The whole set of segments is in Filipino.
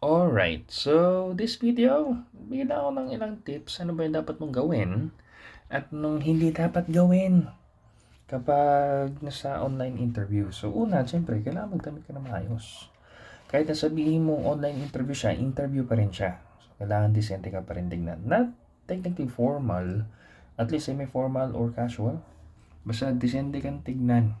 Alright, so this video, bigyan ako ng ilang tips. Ano ba yung dapat mong gawin at nung hindi dapat gawin kapag nasa online interview. So una, syempre, kailangan magdamit ka na maayos. Kahit na sabihin mo online interview siya, interview pa rin siya. So kailangan decente ka pa rin tignan. Not technically formal, at least semi-formal or casual. Basta decente kang tignan.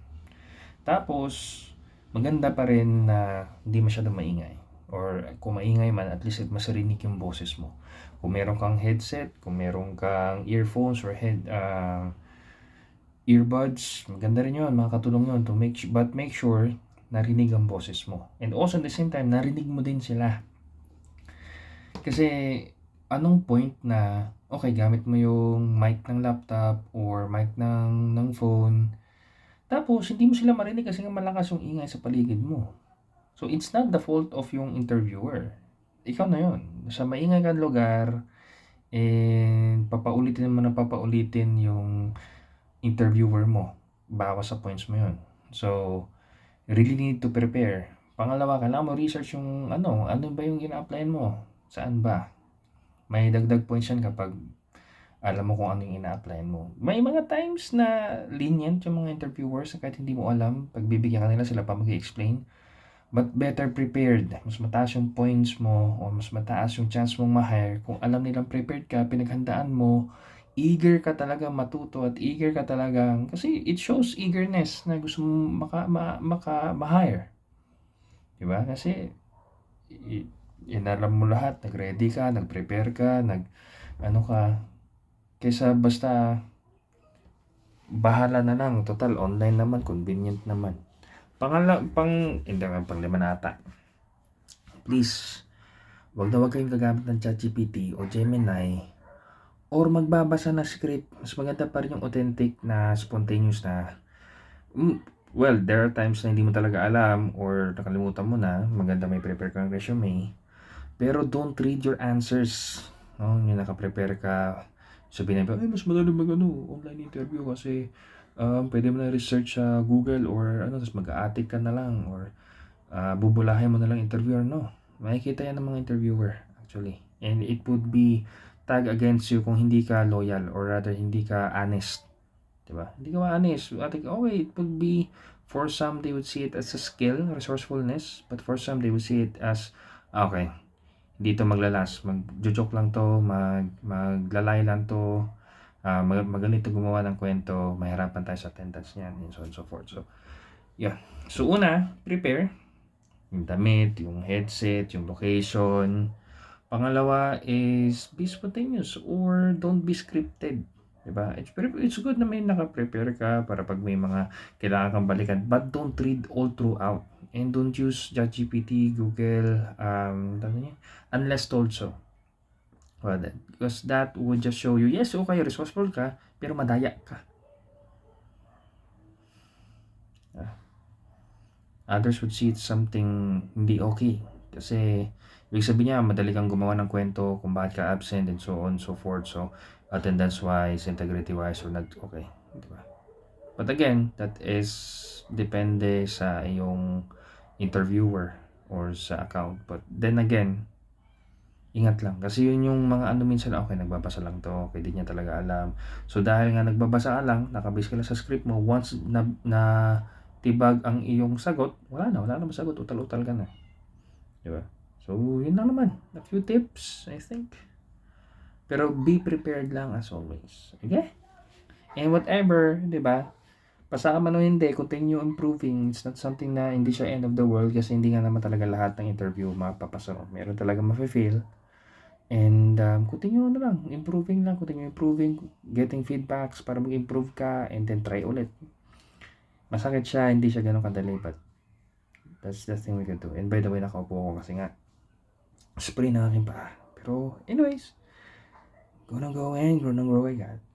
Tapos, maganda pa rin na hindi masyadong maingay or kung maingay man, at least masarinig yung boses mo. Kung meron kang headset, kung meron kang earphones or head uh, earbuds, maganda rin yun, makakatulong yun to make but make sure narinig ang boses mo. And also at the same time, narinig mo din sila. Kasi anong point na okay, gamit mo yung mic ng laptop or mic ng ng phone. Tapos hindi mo sila marinig kasi nga malakas yung ingay sa paligid mo. So, it's not the fault of yung interviewer. Ikaw na yun. Sa maingay kang lugar, and papaulitin naman na papaulitin yung interviewer mo. Bawas sa points mo yun. So, really need to prepare. Pangalawa, kailangan mo research yung ano, ano ba yung ina-applyan mo? Saan ba? May dagdag points yan kapag alam mo kung ano yung ina-applyan mo. May mga times na lenient yung mga interviewers kahit hindi mo alam, pag bibigyan ka nila sila pa mag-explain but better prepared. Mas mataas yung points mo o mas mataas yung chance mong ma-hire kung alam nilang prepared ka, pinaghandaan mo, eager ka talaga matuto at eager ka talaga kasi it shows eagerness na gusto mo maka, ma, maka, ma-hire. Diba? Kasi inalam mo lahat, nag-ready ka, nag-prepare ka, nag ano ka, kaysa basta bahala na lang, total online naman, convenient naman. Pangala, pang, hindi naman pang lima na ata. Please, wag na wag kayong gagamit ng ChatGPT o Gemini or magbabasa na script. Mas maganda pa rin yung authentic na spontaneous na mm, well, there are times na hindi mo talaga alam or nakalimutan mo na, maganda may prepare kang resume. Pero don't read your answers. No, yung naka-prepare ka, sabihin na, ay, mas madali mag ano, online interview kasi um, pwede mo na research sa Google or ano, tapos mag-aatik ka na lang or uh, bubulahin mo na lang interviewer, no. Makikita yan ng mga interviewer actually. And it would be tag against you kung hindi ka loyal or rather hindi ka honest. Diba? Hindi ka honest. I think, okay, it would be for some they would see it as a skill, resourcefulness, but for some they would see it as okay, hindi to maglalas, mag-joke lang to, mag maglalay lang to, uh, mag magaling gumawa ng kwento, mahirapan tayo sa attendance niyan, and so on and so forth. So, yeah. So, una, prepare. Yung damit, yung headset, yung location. Pangalawa is be spontaneous or don't be scripted. Diba? It's, it's good na may naka-prepare ka para pag may mga kailangan kang balikan. But don't read all throughout. And don't use ChatGPT, Google, um, niya? unless told so. Well, that, because that would just show you, yes, okay, resourceful ka, pero madaya ka. Uh, others would see it something hindi okay. Kasi, ibig sabihin niya, madali kang gumawa ng kwento kung bakit ka absent and so on so forth. So, attendance-wise, integrity-wise, or not okay. Di ba? But again, that is depende sa iyong interviewer or sa account. But then again, ingat lang. Kasi yun yung mga ano minsan, okay, nagbabasa lang to, okay, di niya talaga alam. So, dahil nga nagbabasa lang, nakabase ka lang sa script mo, once na, na tibag ang iyong sagot, wala na, wala na masagot, utal-utal ka na. Di ba? So, yun lang naman. A few tips, I think. Pero be prepared lang as always. Okay? And whatever, di ba? Basta ka man o hindi, continue improving. It's not something na hindi siya end of the world kasi hindi nga naman talaga lahat ng interview mapapasa. Meron talaga mafe-fail. And um, continue na lang, improving lang, continue improving, getting feedbacks para mag-improve ka and then try ulit. Masakit siya, hindi siya ganun kadali but that's the thing we can do. And by the way, nakaupo ako kasi nga spray na aking paa. Pero anyways, go na go and grow na grow, I.